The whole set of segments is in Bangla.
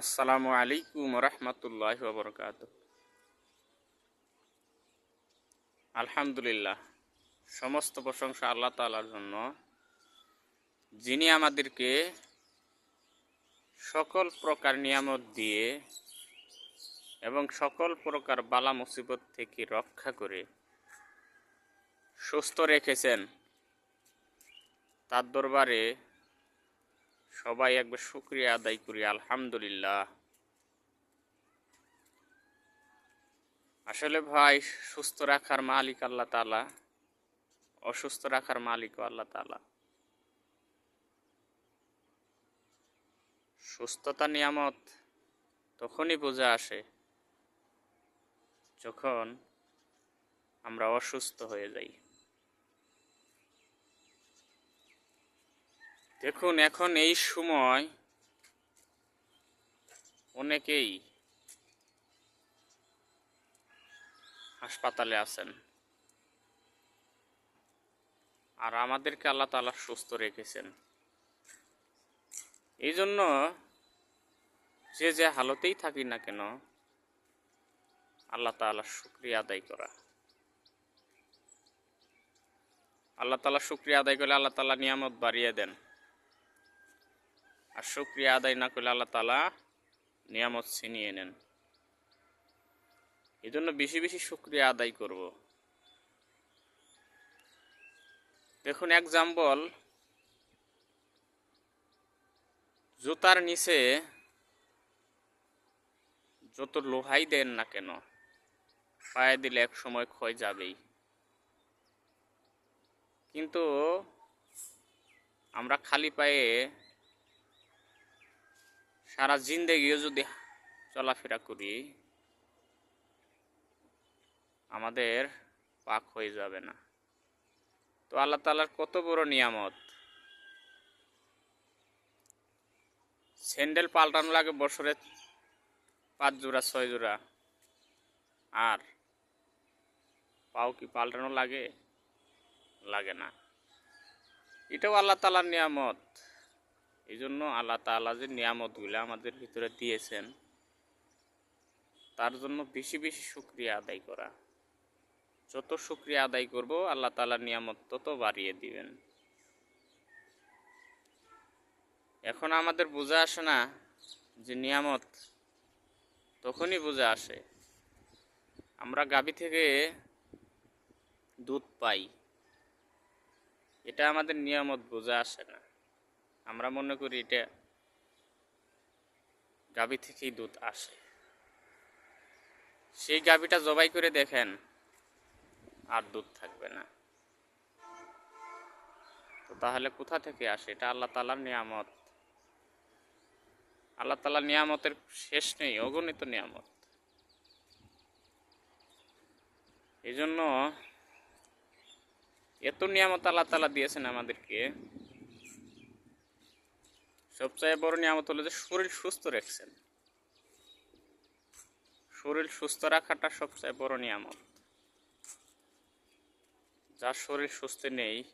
আসসালামু আলাইকুম রহমতুল্লাহ বরকাত আলহামদুলিল্লাহ, সমস্ত প্রশংসা আল্লাহ তালার জন্য। যিনি আমাদেরকে সকল প্রকার নিয়ামত দিয়ে এবং সকল প্রকার বালা মুসিবত থেকে রক্ষা করে সুস্থ রেখেছেন, তার দরবারে সবাই একবার শুক্রিয়া আদায় করি, আলহামদুলিল্লাহ। আসলে ভাই, সুস্থ রাখার মালিক আল্লাহ তালা অসুস্থ রাখার মালিকও আল্লাহ তালা সুস্থতা, নিয়ামত তখনই বোঝা আসে যখন আমরা অসুস্থ হয়ে যাই। দেখুন, এখন এই সময় অনেকেই হাসপাতালে আছেন। আর আমাদেরকে আল্লাহ তালা সুস্থ রেখেছেন। এই জন্য যে যে হালতেই থাকি না কেন, আল্লাহ তালা শুক্রিয়া আদায় করা। আল্লাহ তালা শুক্রিয়া আদায় করলে আল্লাহ তালা নিয়ামত বাড়িয়ে দেন। আর শুক্রিয়া আদায় না করলে আল্লাহ তালা নিয়ামত ছিনিয়ে নেন। এই জন্য বেশি বেশি শুক্রিয়া আদায় করব। দেখুন এক্সাম্পল জুতার নিচে যত লোহাই দেন না কেন, পায়ে দিলে এক সময় ক্ষয় যাবেই। কিন্তু আমরা খালি পায়ে সারা জিন্দেগিও যদি চলাফেরা করি, আমাদের পাক হয়ে যাবে না। তো আল্লাহ তালার কত বড় নিয়ামত। স্যান্ডেল পাল্টানো লাগে বছরে পাঁচ জোড়া, ছয় জোড়া। আর পাও কি পাল্টানো লাগে? লাগে না। এটাও আল্লাহ তালার নিয়ামত। এই জন্য আল্লাহ তালা যে নিয়ামতগুলো আমাদের ভিতরে দিয়েছেন, তার জন্য বেশি বেশি শুক্রিয়া আদায় করা। যত শুক্রিয়া আদায় করব, আল্লাহ তালার নিয়ামত তত বাড়িয়ে দিবেন। এখন আমাদের বোঝা আসে না যে নিয়ামত তখনই বোঝা আসে। আমরা গাভী থেকে দুধ পাই, এটা আমাদের নিয়ামত বোঝা আসে না। আমরা মনে করি এটা গাভী থেকেই দুধ আসে। সেই গাভীটা জবাই করে দেখেন আর দুধ থাকবে না। তো তাহলে কোথা থেকে আসে? এটা আল্লাহ তালার নিয়ামত। আল্লাহ তালার নিয়ামতের শেষ নেই, অগণিত নিয়ামত। এই জন্য এত নিয়ামত আল্লাহ তালা দিয়েছেন আমাদেরকে। সবচেয়ে বড় নিয়ামত হলো যে শরীর সুস্থ রাখছেন। শরীর সুস্থ রাখাটা সবচেয়ে বড় নিয়ামত। যার শরীর সুস্থ নেই,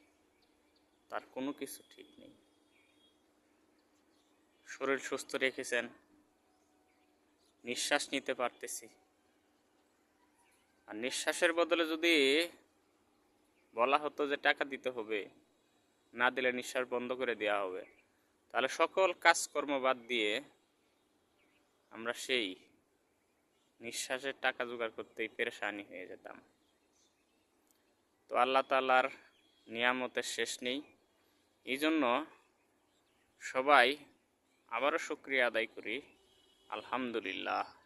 তার কোনো কিছু ঠিক নেই। শরীর সুস্থ রেখেছেন, নিঃশ্বাস নিতে পারতেছি। আর নিঃশ্বাসের বদলে যদি বলা হতো যে টাকা দিতে হবে, না দিলে নিঃশ্বাস বন্ধ করে দেওয়া হবে। তাহলে সকল কাজকর্ম বাদ দিয়ে আমরা সেই নিঃশ্বাসের টাকা জোগাড় করতেই পেরেশানি হয়ে যেতাম। তো আল্লাহ তালার নিয়ামতের শেষ নেই। এই জন্য সবাই আবারও শুক্রিয়া আদায় করি। আলহামদুলিল্লাহ।